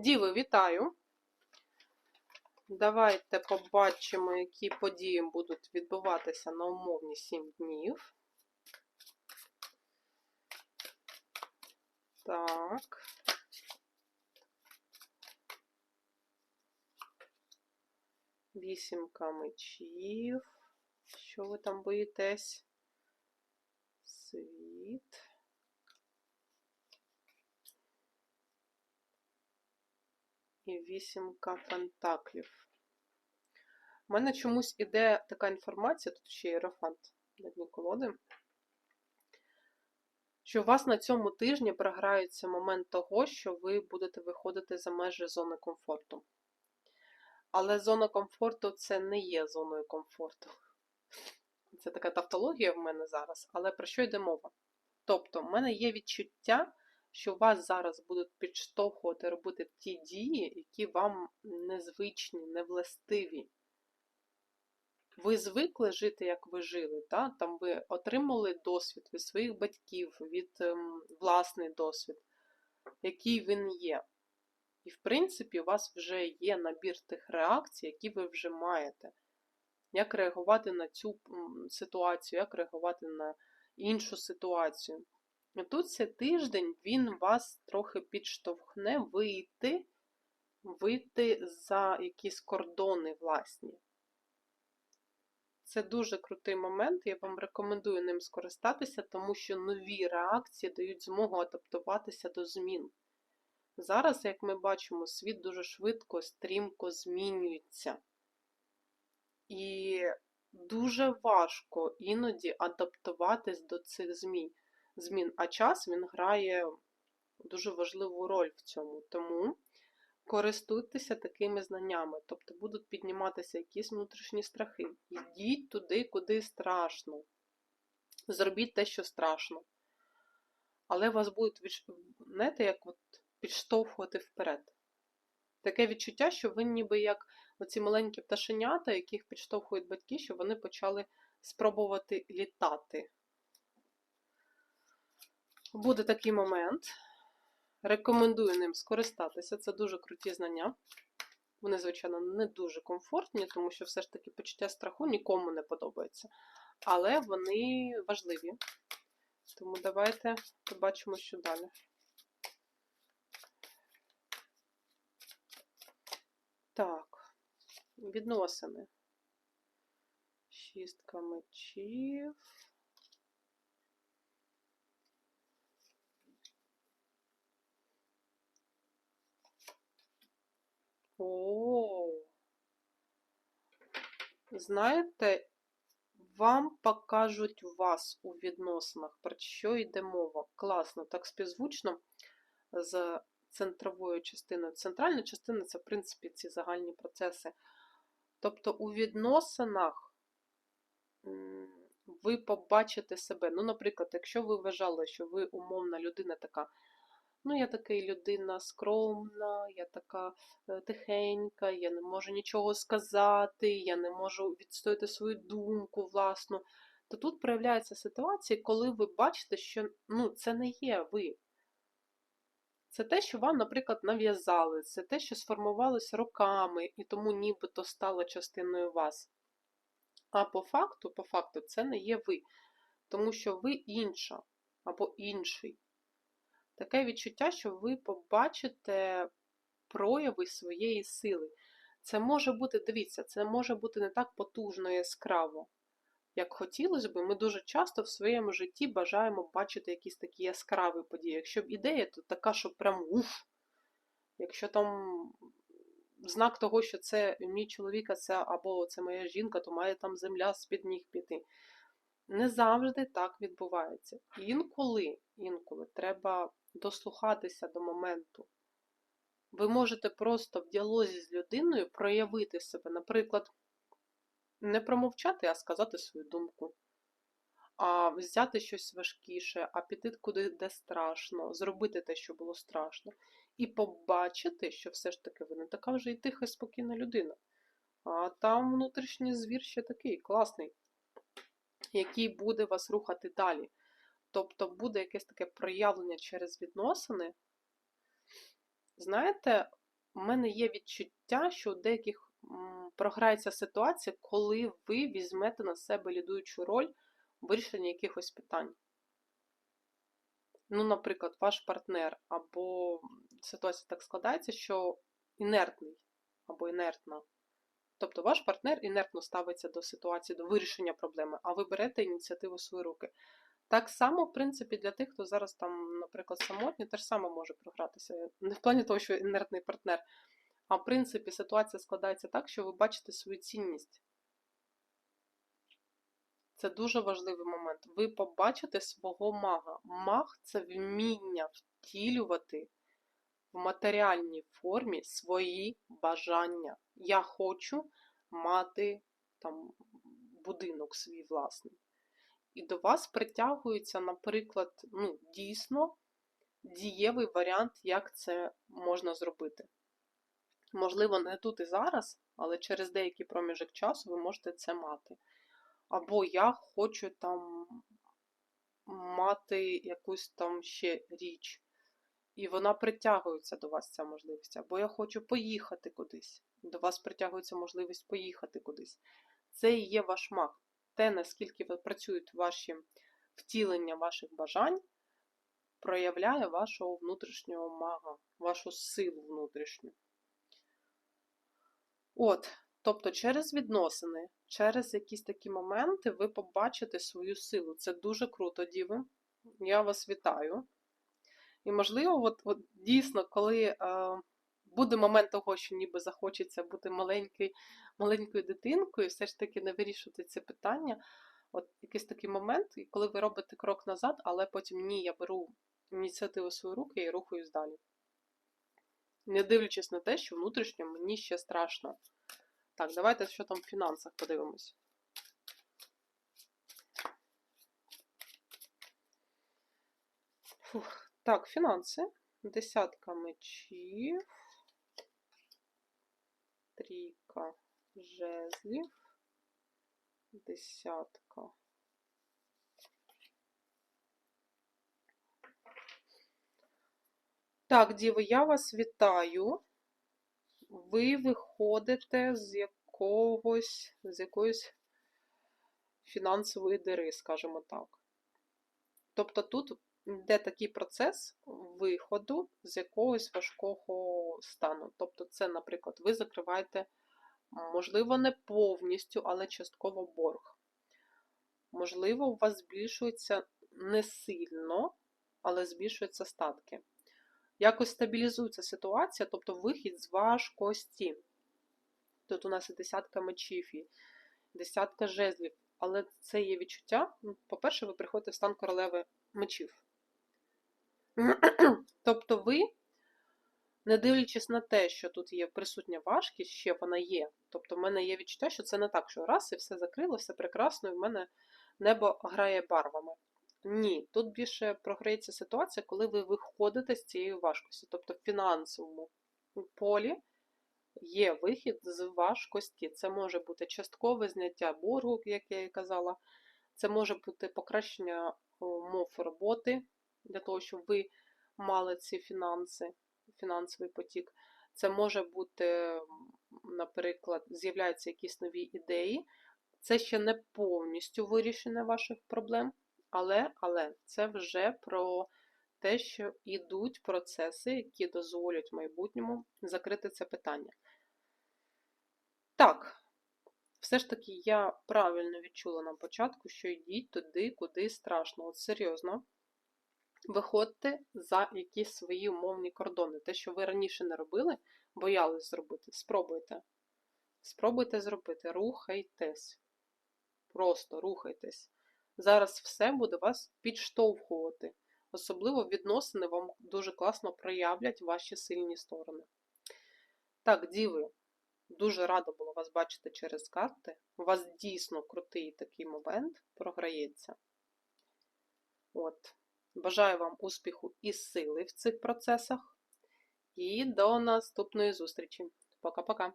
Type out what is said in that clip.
Діви, вітаю! Давайте побачимо, які події будуть відбуватися на умовні 7 днів. Так. Вісімка мечів. Що ви там боїтесь? Світ. І вісімка пентаклів. У мене чомусь іде така інформація, тут ще єрофант на дні колоди, що у вас на цьому тижні програється момент того, що ви будете виходити за межі зони комфорту. Але зона комфорту це не є зоною комфорту. Це така тавтологія в мене зараз, але про що йде мова? Тобто, в мене є відчуття, що вас зараз будуть підштовхувати робити ті дії, які вам незвичні, невластиві. Ви звикли жити, як ви жили, та? там ви отримали досвід від своїх батьків, від ем, власний досвід, який він є. І, в принципі, у вас вже є набір тих реакцій, які ви вже маєте. Як реагувати на цю ситуацію, як реагувати на іншу ситуацію. Тут цей тиждень він вас трохи підштовхне вийти, вийти за якісь кордони власні. Це дуже крутий момент, я вам рекомендую ним скористатися, тому що нові реакції дають змогу адаптуватися до змін. Зараз, як ми бачимо, світ дуже швидко, стрімко змінюється. І дуже важко іноді адаптуватись до цих змін. Змін. А час він грає дуже важливу роль в цьому. Тому користуйтеся такими знаннями, тобто будуть підніматися якісь внутрішні страхи. Йдіть туди, куди страшно. Зробіть те, що страшно. Але вас будуть, знаєте, як от підштовхувати вперед. Таке відчуття, що ви ніби як оці маленькі пташенята, яких підштовхують батьки, що вони почали спробувати літати. Буде такий момент. Рекомендую ним скористатися. Це дуже круті знання. Вони, звичайно, не дуже комфортні, тому що все ж таки почуття страху нікому не подобається. Але вони важливі. Тому давайте побачимо, що далі. Так, відносини. Шістка мечів. О, знаєте, вам покажуть вас у відносинах, про що йде мова. Класно, так співзвучно з центровою частиною. Центральна частина це, в принципі, ці загальні процеси. Тобто у відносинах ви побачите себе. Ну, наприклад, якщо ви вважали, що ви умовна людина така. Ну, я така людина скромна, я така е, тихенька, я не можу нічого сказати, я не можу відстояти свою думку власну. То тут проявляються ситуації, коли ви бачите, що ну, це не є ви. Це те, що вам, наприклад, нав'язали, це те, що сформувалося роками, і тому нібито стало частиною вас. А по факту, по факту, це не є ви, тому що ви інша або інший. Таке відчуття, що ви побачите прояви своєї сили. Це може бути, дивіться, це може бути не так потужно яскраво, як хотілося б. Ми дуже часто в своєму житті бажаємо бачити якісь такі яскраві події. Якщо б ідея, то така, що прям уф. Якщо там знак того, що це мій чоловік, це або це моя жінка, то має там земля з-під ніг піти. Не завжди так відбувається. Інколи, інколи треба дослухатися до моменту. Ви можете просто в діалозі з людиною проявити себе, наприклад, не промовчати, а сказати свою думку, а взяти щось важкіше, а піти куди де страшно, зробити те, що було страшно, і побачити, що все ж таки ви не така вже і тиха, спокійна людина. А там внутрішній звір ще такий класний, який буде вас рухати далі. Тобто буде якесь таке проявлення через відносини. Знаєте, у мене є відчуття, що у деяких програється ситуація, коли ви візьмете на себе лідуючу роль у вирішенні якихось питань. Ну, наприклад, ваш партнер або ситуація так складається, що інертний або інертна. Тобто ваш партнер інертно ставиться до ситуації, до вирішення проблеми, а ви берете ініціативу в свої руки. Так само, в принципі, для тих, хто зараз там, наприклад, самотній, теж саме може програтися. Не в плані того, що інертний партнер, а в принципі ситуація складається так, що ви бачите свою цінність. Це дуже важливий момент. Ви побачите свого мага. Маг це вміння втілювати в матеріальній формі свої бажання. Я хочу мати там будинок свій власний. І до вас притягується, наприклад, ну, дійсно дієвий варіант, як це можна зробити. Можливо, не тут і зараз, але через деякий проміжок часу ви можете це мати. Або я хочу там мати якусь там ще річ. І вона притягується до вас, ця можливість. Або я хочу поїхати кудись. До вас притягується можливість поїхати кудись. Це і є ваш маг. Те, наскільки ви працюєте ваші втілення ваших бажань, проявляє вашого внутрішнього мага, вашу силу внутрішню. От, тобто, через відносини, через якісь такі моменти ви побачите свою силу. Це дуже круто, діви. Я вас вітаю. І, можливо, от, от дійсно, коли е, буде момент того, що ніби захочеться бути маленькою, маленькою дитинкою, все ж таки не вирішувати це питання. От якийсь такий момент, коли ви робите крок назад, але потім ні, я беру ініціативу в свої руки і рухаюсь далі. Не дивлячись на те, що внутрішньо мені ще страшно. Так, давайте що там в фінансах подивимось. Фух. Так, фінанси. Десятка мечів. Трійка жезлів. Десятка. Так, діви, я вас вітаю. Ви виходите з якогось, з якоїсь фінансової дири, скажімо так. Тобто тут йде такий процес виходу з якогось важкого стану. Тобто, це, наприклад, ви закриваєте, можливо, не повністю, але частково борг. Можливо, у вас збільшується не сильно, але збільшуються статки. Якось стабілізується ситуація, тобто вихід з важкості. Тут у нас і десятка мечів, і десятка жезлів. Але це є відчуття. Ну, по-перше, ви приходите в стан королеви мечів. Тобто ви, не дивлячись на те, що тут є присутня важкість, ще вона є. Тобто, в мене є відчуття, що це не так, що раз і все закрило, все прекрасно, і в мене небо грає барвами. Ні, тут більше програється ситуація, коли ви виходите з цієї важкості. Тобто в фінансовому полі є вихід з важкості. Це може бути часткове зняття боргу, як я і казала. Це може бути покращення умов роботи для того, щоб ви мали ці фінанси, фінансовий потік. Це може бути, наприклад, з'являються якісь нові ідеї. Це ще не повністю вирішення ваших проблем, але, але це вже про те, що йдуть процеси, які дозволять в майбутньому закрити це питання. Так, все ж таки я правильно відчула на початку, що йдіть туди, куди страшно. От серйозно. Виходьте за якісь свої умовні кордони. Те, що ви раніше не робили, боялись зробити. Спробуйте. Спробуйте зробити. Рухайтесь. Просто рухайтесь. Зараз все буде вас підштовхувати. Особливо відносини вам дуже класно проявлять ваші сильні сторони. Так, діви, дуже рада була вас бачити через карти. У вас дійсно крутий такий момент програється. От. Бажаю вам успіху і сили в цих процесах. І до наступної зустрічі. Пока-пока!